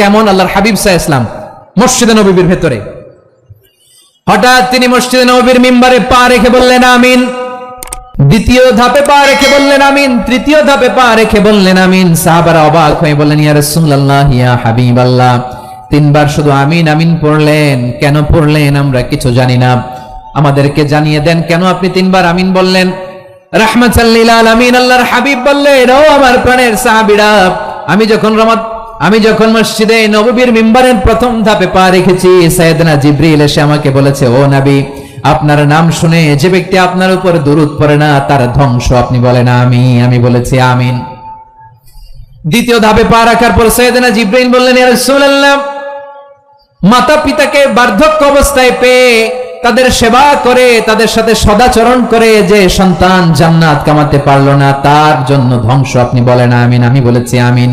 কেমন আল্লাহর হাবিব সাহ ইসলাম? মসজিদে নবীর ভেতরে। হঠাৎ তিনি মসজিদে নবীর মিম্বারে পা রেখে বললেন, আমিন। দ্বিতীয় ধাপে পা রেখে বললেন, আমিন। তৃতীয় ধাপে পা রেখে বললেন, আমিন। সাহাবারা অবাক হয়ে বললেন, ইয়া রাসূলুল্লাহ, ইয়া হাবিবাল্লাহ। তিনবার শুধু আমিন আমিন পড়লেন। কেন পড়লেন আমরা কিছু জানি না। আমাদেরকে জানিয়ে দেন, কেন আপনি তিনবার আমিন বললেন? রাহমাতাল্লিল আলামিন, আল্লাহর হাবিব বললেন, ও আমার প্রাণের সাহাবীরা, আমি যখন আমি যখন মসজিদে নববীর মিম্বারের প্রথম ধাপে পা রেখেছি, সাইয়েদনা জিব্রিল এসে আমাকে বলেছে, ও নবী, আপনার নাম শুনে যে ব্যক্তি আপনার উপর দুরুদ পড়ে না, তার ধ্বংস আপনি বলেন আমি আমি বলেছি, আমিন। দ্বিতীয় ধাপে পা রাখার পর সৈয়দনা জিব্রাইল বললেন মাতা পিতাকে বার্ধক্য অবস্থায় পেয়ে তাদের সেবা করে, তাদের সাথে সদাচরণ করে যে সন্তান জান্নাত কামাতে পারল না, তার জন্য ধ্বংস আপনি বলেন, আমিন। আমি বলেছি, আমিন।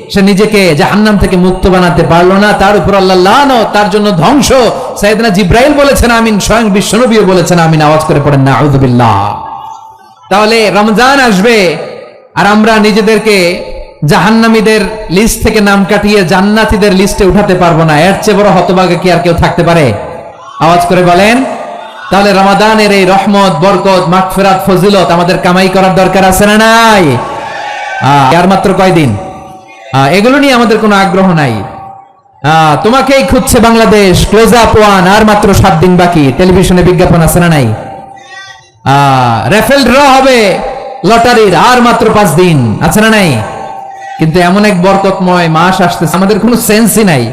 সে নিজেকে জাহান্নাম থেকে মুক্ত বানাতে পারল না। তার উপর আল্লাহ তার জন্য ধ্বংস। সাইদনা জিব্রাইল বলেছেন আমিন, স্বয়ং বিশ্বনবীও বলেছেন আমিন। আওয়াজ করে পড়েন না আউযুবিল্লাহ তাহলে রমজান আসবে, আর আমরা নিজেদেরকে জাহান্নামীদের লিস্ট থেকে নাম কাটিয়ে জান্নাতীদের লিস্টে উঠাতে পারব না। এর চেয়ে বড় হতভাগে কি আর কেউ থাকতে পারে? আওয়াজ করে বলেন, তাহলে রমাদানের এই রহমত, বরকত, মাগফিরাত, ফজিলত আমাদের কামাই করার দরকার আছে না নাই? আর মাত্র কয়দিন? এগুলো নিয়ে আমাদের কোনো আগ্রহ নাই। তোমাকেই খুঁজছে বাংলাদেশ। ক্লোজ আপ ওয়ান আর মাত্র সাত দিন বাকি। টেলিভিশনে বিজ্ঞাপন আছে না নাই? রেফেল ড্র হবে লটারির, আর মাত্র পাঁচ দিন। আছে না নাই? কিন্তু এমন এক বরকতময় মাস আসতেছে। আমাদের কোনো সেন্সই নাই।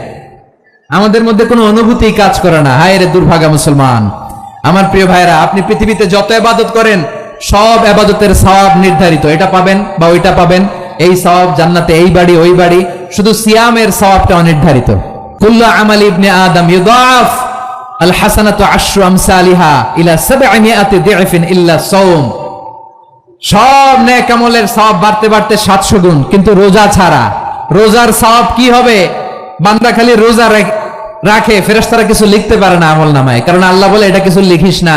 আমাদের মধ্যে কোনো অনুভূতি কাজ করে না। হায় রে দুর্ভাগা মুসলমান। আমার প্রিয় ভাইরা আপনি পৃথিবীতে যত এবাদত করেন, সব এবাদতের সওয়াব নির্ধারিত। এটা পাবেন বা ওইটা পাবেন। এই সওয়াব জান্নাতে এই বাড়ি, ওই বাড়ি, শুধু সিয়ামের সওয়াবটা অনির্ধারিত। সব বাড়তে বাড়তে 700 গুণ, কিন্তু রোজা ছাড়া। রোজার সওয়াব কি হবে? বান্দা খালি রোজা রাখে, ফেরেশতারা কিছু লিখতে পারে না আমল নামায় কারণ আল্লাহ বলে, এটা কিছু লিখিস না।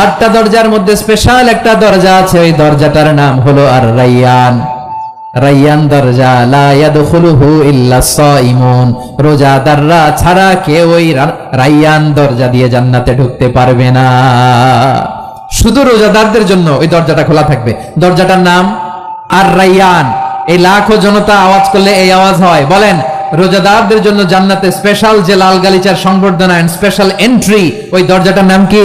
আটটা দরজার মধ্যে স্পেশাল একটা দরজা আছে, ওই দরজাটার নাম হলো আর রাইয়ান। রাইয়ান দরজা, লা ইয়াদখুলুহু ইল্লা সাইমুন রোজাদাররা ছাড়া কেউ ওই রাইয়ান দরজা দিয়ে জান্নাতে ঢুকতে পারবে না। শুধু রোজাদারদের জন্য ওই দরজাটা খোলা থাকবে। দরজাটার নাম আর রাইয়ান। এই লাখো জনতা আওয়াজ করলে এই আওয়াজ হয়। বলেন, রোজাদারদের জন্য জান্নাতে স্পেশাল যে লাল গালিচার সংবর্ধনা স্পেশাল এন্ট্রি ওই দরজাটার নাম কি?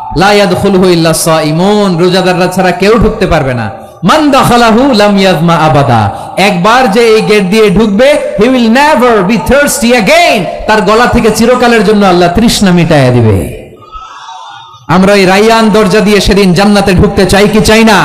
লা ইয়াদখুলুহু ইল্লা সাইমুন রোজাদাররা ছাড়া কেউ ঢুকতে পারবে না মান দাখালাহু লাম ইয়াজমা আবাদা একবার যে এই গেট দিয়ে ঢুকবে he will never be thirsty again তার গলা থেকে চিরকালের জন্য আল্লাহ তৃষ্ণা মিটায়া দিবে আমরা ওই রাইয়ান দরজা দিয়ে সেদিন জান্নাতে ঢুকতে চাই কি চাই না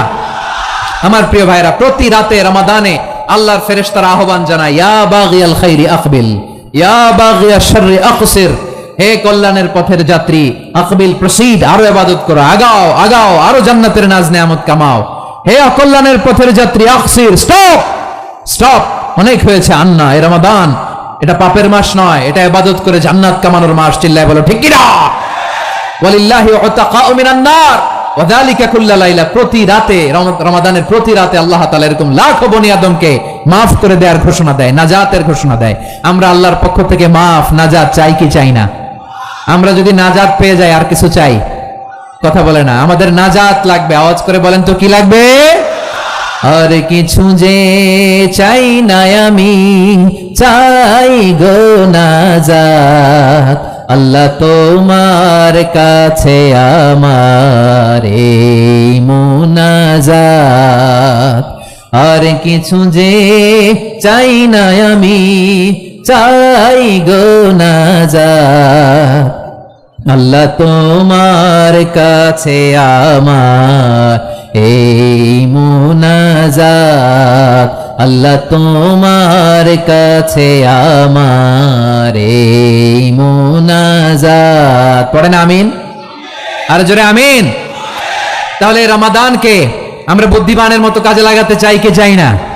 আমার প্রিয় ভাইরা প্রতি রাতে রমাদানে আল্লাহর ফেরেশতারা আহ্বান জানায় ইয়া বাগিয়াল খাইরি আকবিল ইয়া বাগিয়া শাররি আকসির হে কল্যাণের পথের যাত্রী, আকবিল প্রসিড আরও ইবাদত করো। আগাও আগাও, আরও জান্নাতের নাজ নেয়ামত কামাও। হে অকল্যাণের পথের যাত্রী, আকসির, স্টপ! স্টপ! অনেক হয়েছে আন্না, এ রমাদান। এটা পাপের মাস নয়, এটা ইবাদত করে জান্নাত কামানোর মাস, চিল্লায় বলো, ঠিক কিনা? কুল্লা লাইলা, প্রতি রাতে রমাদানের প্রতি রাতে আল্লাহ তাআলা এরকম লাখো বনি আদমকে করে দেওয়ার ঘোষণা দেয়, নাজাতের ঘোষণা দেয়। আমরা আল্লাহর পক্ষ থেকে মাফ, নাজাত চাই কি চাই না? আমরা যদি নাজাত পেয়ে যাই, আর কিছু চাই? কথা বলে না। আমাদের নাজাত লাগবে। আওয়াজ করে বলেন তো, কি লাগবে? আর কিছু যে চাই না আমি, চাই গো নাজাত। আল্লাহ তোমার কাছে আমার এই মুনাজাত। আর কিছু যে চাই না আমি চাই গো নাজাত আল্লাহ তোমার কাছে আমার এই মুনাজাত। আল্লাহ তোমার কাছে আমার এই মুনাজাত। পড়েন আমিন? আর জোরে আমিন? তাহলে রমাদানকে আমরা বুদ্ধিমানের মতো কাজে লাগাতে চাই, কি চাই না?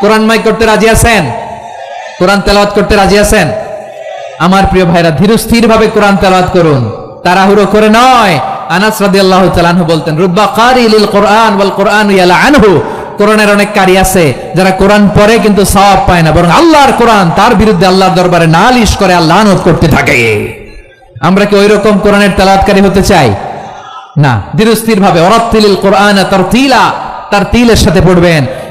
কোরআনময় করতে রাজি আছেন? কোরআন তেলাওয়াত করতে রাজি আছেন? আমার প্রিয় ভাইরা, ধীর স্থির ভাবে কোরআন তেলাওয়াত করুন। তাড়াহুড়ো করে নয়। আনাস রাদিয়াল্লাহু তাআলা আনহু বলতেন, রুব্বা কারি কোরআন ওয়াল কোরআন ইয়ালা আনহু। কোরআনের অনেক কারি আছে, যারা কোরআন পড়ে কিন্তু সওয়াব পায় না, বরং আল্লাহর কোরআন, তার বিরুদ্ধে আল্লাহর দরবারে নালিশ করে আল্লাহ লানত করতে থাকে। আমরা কি ওইরকম কোরআনের তেলাওয়াতকারী হতে চাই? না। ধীরস্থির ভাবে অরাত্তিলিল কোরআন তার তিলা তার তিলের সাথে পড়বেন।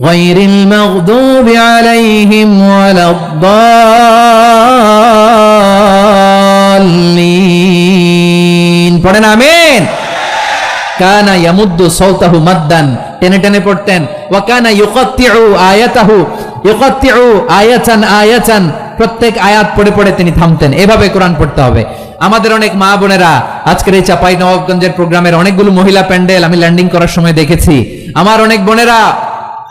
غير المغضوب عليهم ولا الضالين পড়েন আমিন কানা ইয়ামুদ্দু সৌতাহু মাদ্দান টেনে টেনে পড়তেন ওয়া কানা ইউকাত্তিউ আয়াতাহু ইউকাত্তিউ আয়াতান আয়াতান প্রত্যেক আয়াত পড়ে পড়ে তিনি থামতেন এভাবে কোরআন পড়তে হবে আমাদের অনেক মা বোনেরা আজকের এই চাপাই নবাবগঞ্জের প্রোগ্রামের অনেকগুলো মহিলা প্যান্ডেল আমি ল্যান্ডিং করার সময় দেখেছি আমার অনেক বোনেরা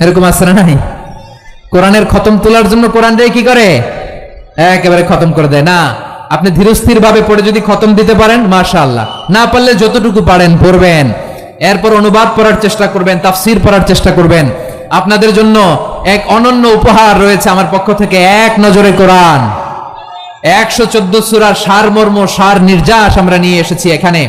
এরকম না নাই? কোরআনের খতম তোলার জন্য কোরআন রে কি করে? একেবারে খতম করে দেয়। না, আপনি ধীরস্থির ভাবে পড়ে যদি খতম দিতে পারেন, মাশাআল্লাহ। না পারলে যতটুকু পারেন, পড়বেন। এরপর অনুবাদ পড়ার চেষ্টা করবেন, তাফসির পড়ার চেষ্টা করবেন। আপনাদের জন্য এক অনন্য উপহার রয়েছে আমার পক্ষ থেকে, এক নজরে কোরআন। একশো চোদ্দ সুরার সার মর্ম সার নির্যাস আমরা নিয়ে এসেছি এখানে।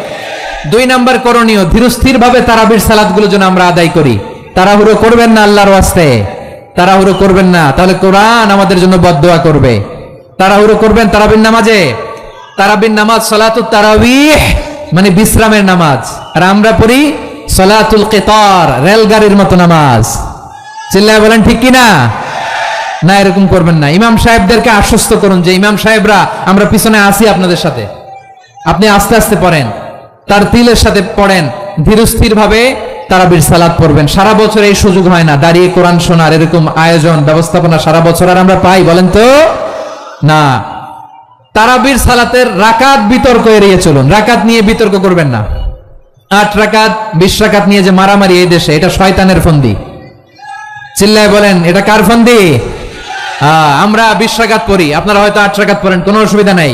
দুই নাম্বার করণীয় ধীরস্থির ভাবে তারাবির সালাদগুলো যেন আমরা আদায় করি। তাড়াহুড়ো করবেন না আল্লাহর ওয়াস্তে। তাড়াহুড়ো করবেন না। তাহলে কোরআন আমাদের জন্য বদদোয়া করবে। তাড়াহুড়ো করবেন তারাবির নামাজে। তারাবির নামাজ সালাতুত তারাবিহ মানে বিশ্রামের নামাজ। আর আমরা পড়ি সলাতুল কেতর, রেলগাড়ির মতো নামাজ। চিল্লায় বলেন ঠিক কিনা না, এরকম করবেন না। ইমাম সাহেবদেরকে আশ্বস্ত করুন যে, ইমাম সাহেবরা, আমরা পিছনে আসি আপনাদের সাথে। আপনি আস্তে আস্তে পড়েন। তার তিলের সাথে পড়েন ধীরস্থির ভাবে তারাবির সালাত পড়বেন। সারা বছর এই সুযোগ হয় না। দাঁড়িয়ে কোরআন শোনার এরকম আয়োজন, ব্যবস্থাপনা সারা বছর আর আমরা পাই, বলেন তো? না। তারাবির সালাতের রাকাত বিতর্ক এড়িয়ে চলুন। রাকাত নিয়ে বিতর্ক করবেন না। আট রাকাত, বিশ রাকাত নিয়ে যে মারামারি এই দেশে, এটা শয়তানের ফন্দি। চিল্লায় বলেন, এটা কার ফন্দি? আমরা বিশ রাকাত পড়ি। আপনারা হয়তো আট রাকাত পড়েন, কোনো অসুবিধা নাই।